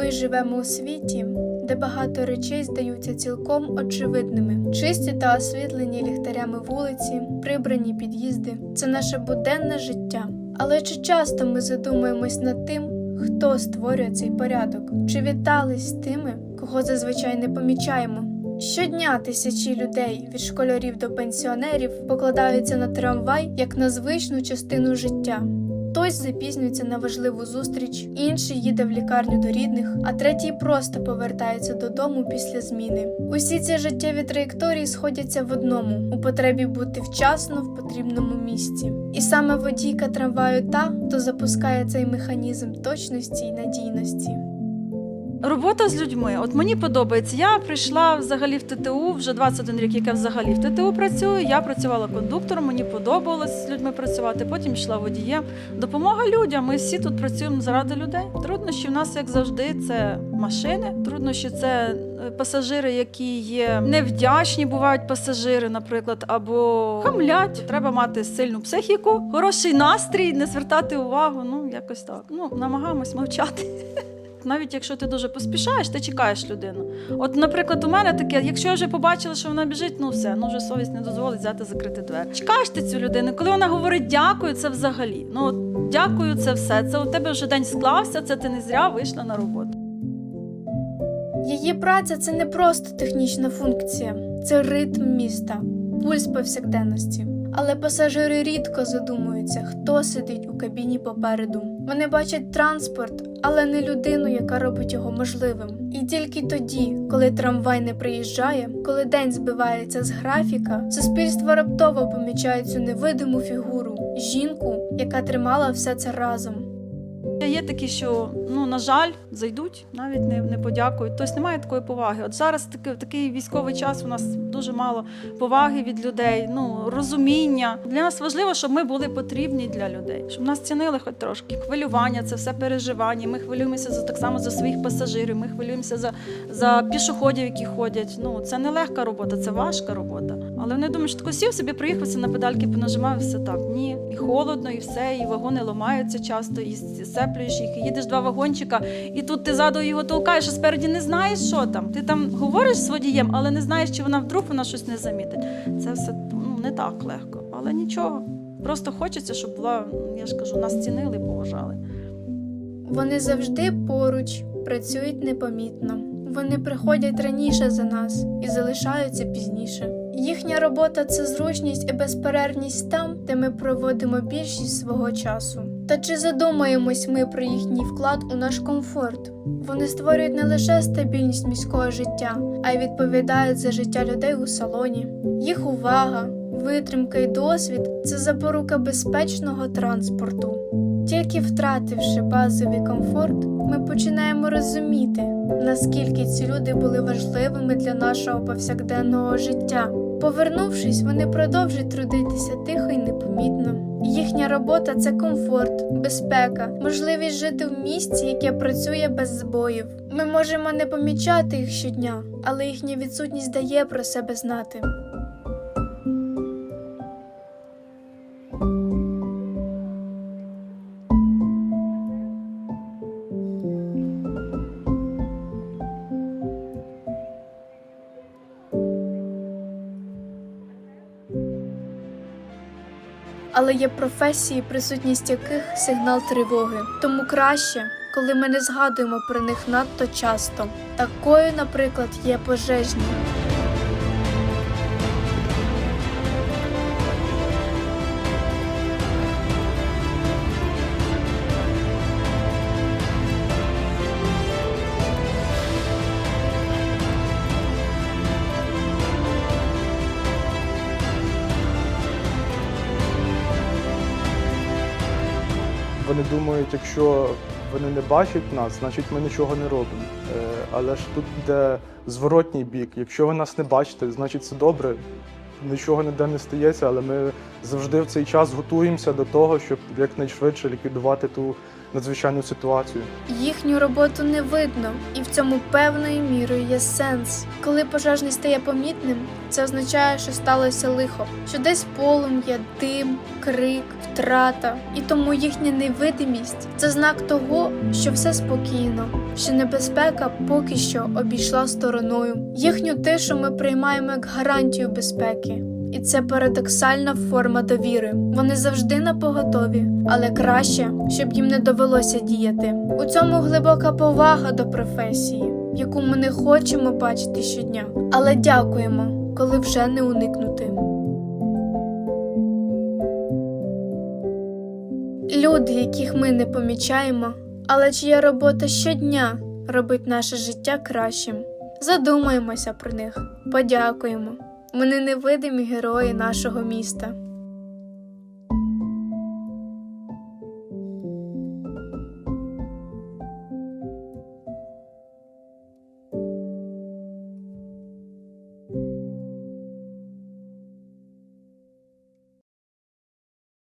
ми живемо у світі, де багато речей здаються цілком очевидними. Чисті та освітлені ліхтарями вулиці, прибрані під'їзди це наше буденне життя. Але чи часто ми задумуємось над тим, хто створює цей порядок? Чи вітались тими, кого зазвичай не помічаємо? Щодня тисячі людей від школярів до пенсіонерів покладаються на трамвай як на звичну частину життя. Хтось запізнюється на важливу зустріч, інший їде в лікарню до рідних, а третій просто повертається додому після зміни. Усі ці життєві траєкторії сходяться в одному у потребі бути вчасно в потрібному місці. І саме водійка трамваю та, хто запускає цей механізм точності й надійності. Робота з людьми. От мені подобається. Я прийшла взагалі в ТТУ вже 21 рік, як я взагалі в ТТУ працюю. Я працювала кондуктором, мені подобалось з людьми працювати. Потім йшла водієм. Допомога людям. Ми всі тут працюємо заради людей. Труднощі в нас, як завжди, це машини. Труднощі це е, пасажири, які є невдячні, бувають пасажири, наприклад, або хамлять. Треба мати сильну психіку, хороший настрій, не звертати увагу. Ну якось так. Ну намагаємось мовчати. Навіть якщо ти дуже поспішаєш, ти чекаєш людину. От, наприклад, у мене таке, якщо я вже побачила, що вона біжить, ну все, ну вже совість не дозволить взяти закрити двері. Чекаєш ти цю людину. Коли вона говорить дякую, це взагалі. Ну от, дякую, це все. Це у тебе вже день склався, це ти не зря вийшла на роботу. Її праця це не просто технічна функція, це ритм міста, пульс повсякденності. Але пасажири рідко задумуються, хто сидить у кабіні попереду. Вони бачать транспорт, але не людину, яка робить його можливим. І тільки тоді, коли трамвай не приїжджає, коли день збивається з графіка, суспільство раптово помічає цю невидиму фігуру жінку, яка тримала все це разом. Є такі, що ну на жаль, зайдуть, навіть не, не подякують. Тобто немає такої поваги. От зараз такий, такий військовий час. У нас дуже мало поваги від людей, ну розуміння. Для нас важливо, щоб ми були потрібні для людей, щоб нас цінили хоч трошки. Хвилювання, це все переживання. Ми хвилюємося за так само за своїх пасажирів. Ми хвилюємося за, за пішоходів, які ходять. Ну це не легка робота, це важка робота. Але вони думають, що тако сів собі, приїхався на педальки, понажимав і все так. Ні, і холодно, і все, і вагони ламаються часто, і сеплюєш їх, і їдеш два вагончика, і тут ти ззаду його толкаєш, а спереді не знаєш, що там. Ти там говориш з водієм, але не знаєш, чи вона вдруг вона щось не замітить. Це все ну, не так легко, але нічого. Просто хочеться, щоб була, я ж кажу, нас цінили поважали. Вони завжди поруч, працюють непомітно. Вони приходять раніше за нас і залишаються пізніше. Їхня робота це зручність і безперервність там, де ми проводимо більшість свого часу. Та чи задумаємось ми про їхній вклад у наш комфорт? Вони створюють не лише стабільність міського життя, а й відповідають за життя людей у салоні. Їх увага, витримка і досвід це запорука безпечного транспорту. Тільки втративши базовий комфорт, ми починаємо розуміти, наскільки ці люди були важливими для нашого повсякденного життя. Повернувшись, вони продовжують трудитися тихо і непомітно. Їхня робота це комфорт, безпека, можливість жити в місті, яке працює без збоїв. Ми можемо не помічати їх щодня, але їхня відсутність дає про себе знати. Але є професії, присутність яких сигнал тривоги. Тому краще, коли ми не згадуємо про них надто часто. Такою, наприклад, є пожежні. Вони думають, якщо вони не бачать нас, значить ми нічого не робимо. Е, Але ж тут йде зворотній бік. Якщо ви нас не бачите, значить це добре. Нічого ніде не стається, але ми завжди в цей час готуємося до того, щоб якнайшвидше ліквідувати ту надзвичайну ситуацію. Їхню роботу не видно, і в цьому певною мірою є сенс. Коли пожежний стає помітним, це означає, що сталося лихо, що десь полум'я, дим, крик, втрата. І тому їхня невидимість це знак того, що все спокійно, що небезпека поки що обійшла стороною. Їхню тишу ми приймаємо як гарантію безпеки. І це парадоксальна форма довіри. Вони завжди на поготові, але краще, щоб їм не довелося діяти. У цьому глибока повага до професії, яку ми не хочемо бачити щодня, але дякуємо, коли вже не уникнути. Люди, яких ми не помічаємо, але чия робота щодня робить наше життя кращим. Задумаємося про них, подякуємо. Вони невидимі герої нашого міста.